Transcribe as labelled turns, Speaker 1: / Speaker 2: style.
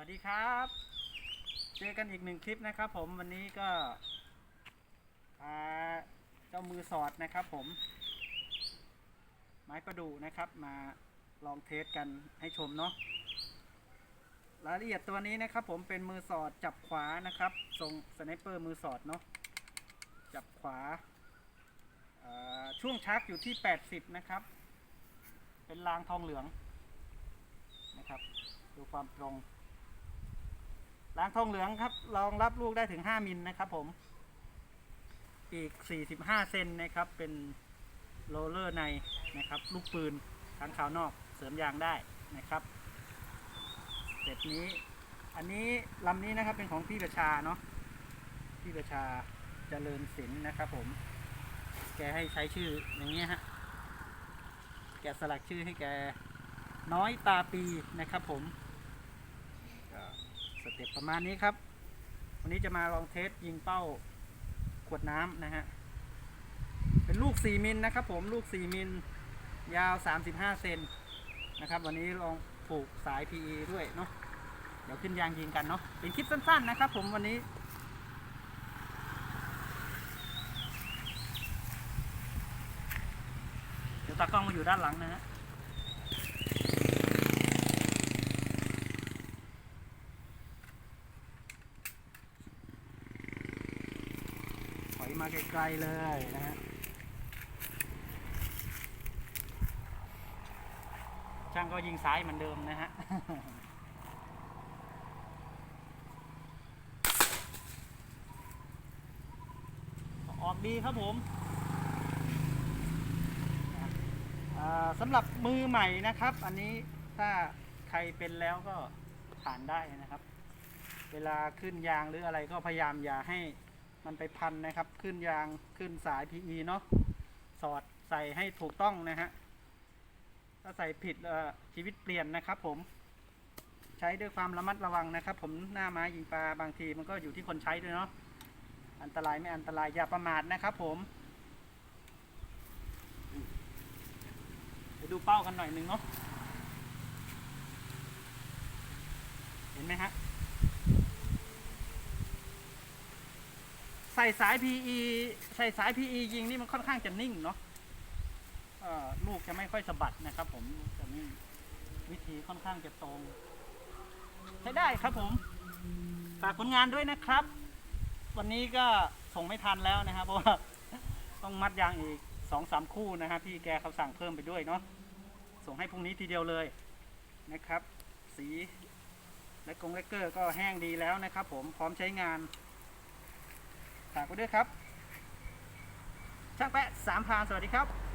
Speaker 1: วัสดีครับ เจอกันอีกหนึ่งคลิปนะครับ ผมวันนี้ก็พาเจ้ามือสอดนะครับ ผม ไม้ประดูนะครับมาลองเทสกันให้ชมเนาะรายละเอียดตัวนี้นะครับ ผมเป็นมือสอดจับขวานะครับ ทรงสไนเปอร์มือสอดเนาะจับขวาช่วงชักอยู่ที่ 80 นะครับ เป็นรางทองเหลืองนะครับ ดูความตรง รางทองเหลืองครับรองรับลูกได้ถึง 5มิลนะครับผม อีก 45 เซนนะครับ เป็นโรลเลอร์ในนะครับ ลูกปืนทางขาวนอกเสริมยางได้นะครับเสร็จนี้ อันนี้ลำนี้นะครับเป็นของพี่ประชาเนาะพี่ประชาเจริญศิลป์นะครับ ผม แกให้ใช้ชื่ออย่างนี้ยฮะแกสลักชื่อให้แกน้อยตาปีนะครับ ผมก็ สเต็ปประมาณนี้ครับ วันนี้จะมาลองเทสยิงเป้าขวดน้ำนะฮะ เป็นลูก 4 มิลนะครับผมลูก 4 มิล ยาว 35 เซนนะครับ วันนี้ลองผูกสาย PE ด้วยเนาะเดี๋ยวขึ้นยางยิงกันเนาะเป็นคลิปสั้นๆนะครับ ผมวันนี้เดี๋ยวตากล้องมาอยู่ด้านหลังนะฮะ อยมาไกลๆเลยนะฮะช่างก็ยิงซ้ายเหมือนเดิมนะฮะออกดีครับผมอ่าสำหรับมือใหม่นะครับ อันนี้ถ้าใครเป็นแล้วก็ผ่านได้นะครับ เวลาขึ้นยางหรืออะไรก็พยายามอย่าให้ มันไปพันนะครับ ขึ้นยางขึ้นสาย PE เนาะสอดใส่ให้ถูกต้องนะฮะถ้าใส่ผิดชีวิตเปลี่ยนนะครับ ผม ใช้ด้วยความระมัดระวังนะครับ ผมหน้าไม้ยิงปลาบางทีมันก็อยู่ที่คนใช้ด้วยเนาะอันตรายไม่อันตรายอย่าประมาทนะครับ ผมไปดูเป้ากันหน่อยหนึ่งเนาะเห็นไหมฮะ ใส่สาย PE ใส่สาย PE ยิงนี่มันค่อนข้างจะนิ่งเนาะลูกจะไม่ค่อยสะบัดนะครับผมจะนิ่งวิธีค่อนข้างจะตรง ใช้ได้ครับผมฝากผลงานด้วยนะครับ วันนี้ก็ส่งไม่ทันแล้วนะครับ เพราะว่าต้องมัดยางอีกสองสามคู่นะครับพี่แกเขาสั่งเพิ่มไปด้วยเนาะส่งให้พรุ่งนี้ทีเดียวเลยนะครับ สีและกรงเลกเกอร์ก็แห้งดีแล้วนะครับ ผมพร้อมใช้งานากไปด้วยครับ ช่างแปะสามพานสวัสดีครับ